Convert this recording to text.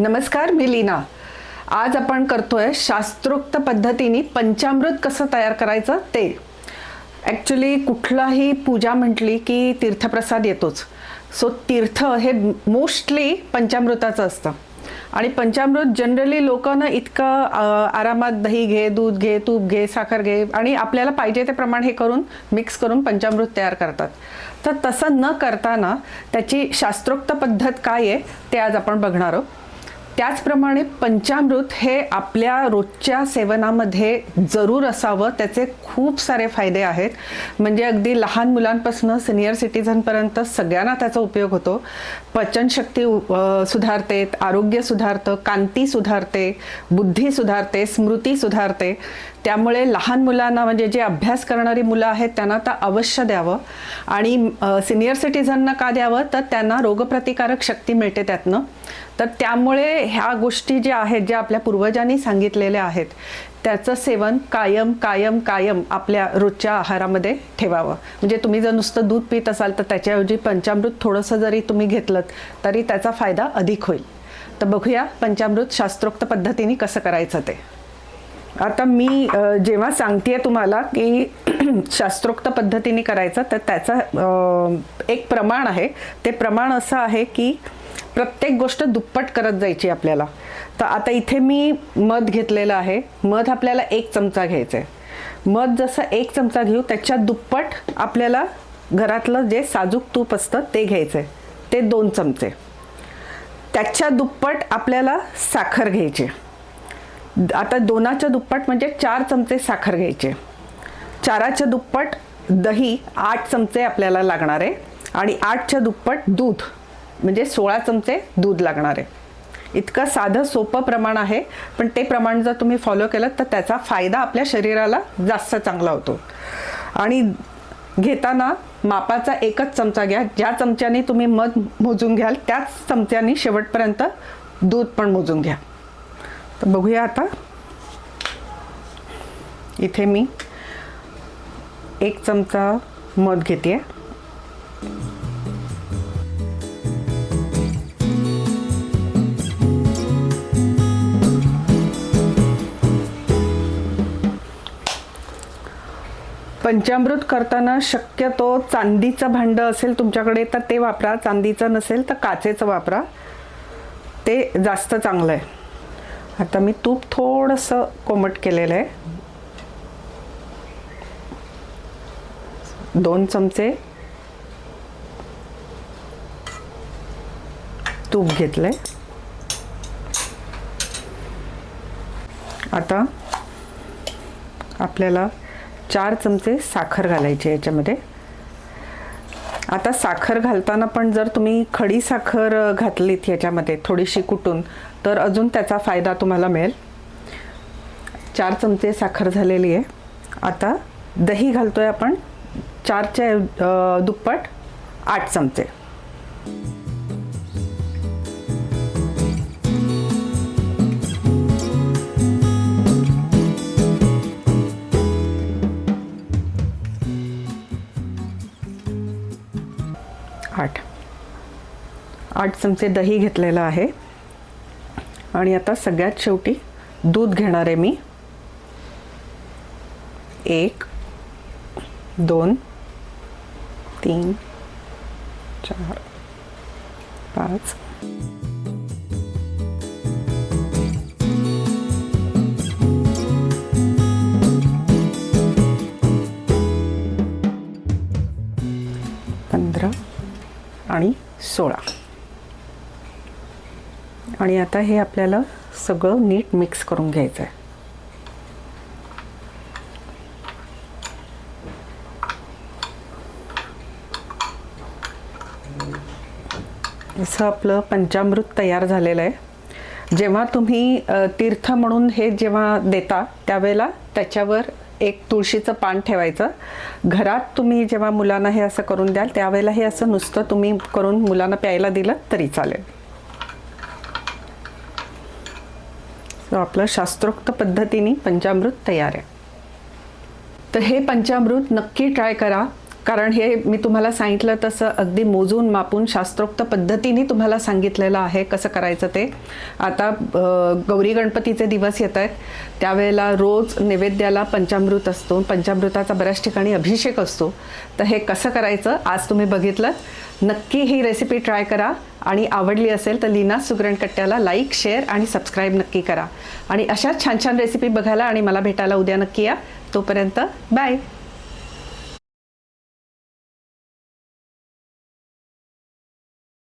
नमस्कार मी लीना. आज आपण करतोय शास्त्रोक्त पद्धतीने पंचामृत कसं तयार करायचं ते. ॲक्च्युली कुठलाही पूजा म्हटली की तीर्थप्रसाद येतोच. सो तीर्थ हे मोस्टली पंचामृताचं असतं. आणि पंचामृत जनरली लोकांना इतकं आरामात दही घे दूध घे तूप घे साखर घे आणि आपल्याला पाहिजे ते प्रमाण हे करून मिक्स करून पंचामृत तयार करतात. तर तसं न करताना त्याची शास्त्रोक्त पद्धत काय आहे ते आज आपण बघणार आहोत. त्याचप्रमाणे पंचामृत हे आपल्या रोजच्या सेवनामध्ये जरूर असावं त्याचे खूप सारे फायदे आहेत. म्हणजे अगदी लहान मुलांपासून सिनियर सिटीजनपर्यंत सगळ्यांना त्याचा उपयोग होतो. पचनशक्ती सुधारते आरोग्य सुधारतं कांती सुधारते बुद्धी सुधारते स्मृती सुधारते. त्यामुळे लहान मुलांना म्हणजे जे अभ्यास करणारी मुलं आहेत त्यांना तर अवश्य द्यावं. आणि सिनियर सिटीजनना का द्यावं? तर त्यांना रोगप्रतिकारक शक्ती मिळते त्यातनं. तर त्यामुळे ह्या गोष्टी ज्या आहेत ज्या आपल्या पूर्वजांनी सांगितलेल्या आहेत त्याचं सेवन कायम कायम कायम आपल्या रोजच्या आहारामध्ये ठेवावं. म्हणजे तुम्ही जर नुसतं दूध पित असाल तर त्याच्याऐवजी पंचामृत थोडंसं जरी तुम्ही घेतलं तरी त्याचा फायदा अधिक होईल. तर बघूया पंचामृत शास्त्रोक्त पद्धतीने कसं करायचं ते. आता मी जेव्हा सांगते तुम्हाला की शास्त्रोक्त पद्धतीने करायचं तर त्याचं एक प्रमाण आहे. ते प्रमाण असं आहे की प्रत्येक गोष्ट दुप्पट करत जायची आपल्याला. तर आता इथे मी मध घेतलेलं आहे. मध आपल्याला एक चमचा घ्यायचा आहे. मध जसं एक चमचा घेऊ त्याच्या दुप्पट आपल्याला घरातलं जे साजूक तूप असतं ते घ्यायचं आहे. ते दोन चमचे. त्याच्या दुप्पट आपल्याला साखर घ्यायची आता दोनाच्या दुप्पट म्हणजे चार चमचे साखर घ्यायचे चाराच्या दुप्पट दही आठ चमचे आपल्याला लागणार आहे. आणि आठच्या दुप्पट दूध. म्हणजे सोळा चमचे दूध लागणार आहे. इतकं साधं सोपं प्रमाण आहे पण ते प्रमाण जर तुम्ही फॉलो केलं तर त्याचा फायदा आपल्या शरीराला जास्त चांगला होतो. आणि घेताना मापाचा एकच चमचा घ्या. ज्या चमच्याने तुम्ही मध मोजून घ्याल त्याच चमच्याने शेवटपर्यंत दूध पण मोजून घ्या. तर बघूया आता. इथे मी एक चमचा मध घेते पंचामृत करताना शक्यतो चांदीचं भांडं असेल तुमच्याकडे तर ते वापरा. चांदीचं नसेल तर काचेचं वापरा. ते जास्त चांगलं आहे. आता मी तूप थोडंसं कोमट केलेलं आहे. दोन चमचे तूप घेतलंय. आता आपल्याला चार चमचे साखर घालायची याच्यामध्ये. आता साखर घालताना पण जर तुम्ही खडी साखर घातलीत ह्याच्यामध्ये थोडीशी कुटून तर अजून त्याचा फायदा तुम्हाला मिळेल. चार चमचे साखर झालेली आहे. आता दही घालतोय आपण चारच्या दुप्पट आठ चमचे. आठ चमचे दही घेतलेलं आहे. आणि आता सगळ्यात शेवटी दूध घेणार आहे मी. एक दोन तीन चार पाच. पंधरा आणि सोळा. आणि आता हे आपल्याला सगळं नीट मिक्स करून घ्यायचं आहे असं आपलं पंचामृत तयार झालेलं आहे. जेव्हा तुम्ही तीर्थ म्हणून हे जेव्हा देता त्यावेळेला त्याच्यावर एक तुळशीचं पान ठेवायचं. घरात तुम्ही जेव्हा मुलांना हे असं करून द्याल त्यावेळेला हे असं नुसतं तुम्ही करून मुलांना प्यायला दिलं तरी चालेल. आपलं शास्त्रोक्त पद्धतीने पंचामृत तयार आहे. तर हे पंचामृत नक्की ट्राय करा. कारण हे मी तुम्हाला सांगितलं तसं अगदी मोजून मापून शास्त्रोक्त पद्धतीने तुम्हाला सांगितलेलं आहे कसं करायचं ते. आता गौरी गणपतीचे दिवस येत आहेत. त्यावेळेला रोज नैवेद्याला पंचामृत असतो. पंचामृताचा बऱ्याच ठिकाणी अभिषेक असतो. तर हे कसं करायचं आज तुम्ही बघितलं. नक्की ही रेसिपी ट्राय करा. आणि आवडली असेल तर लीना सुगरणकट्ट्याला लाईक शेअर आणि सबस्क्राईब नक्की करा. आणि अशाच छान छान रेसिपी बघायला आणि मला भेटायला उद्या नक्की या. तोपर्यंत बाय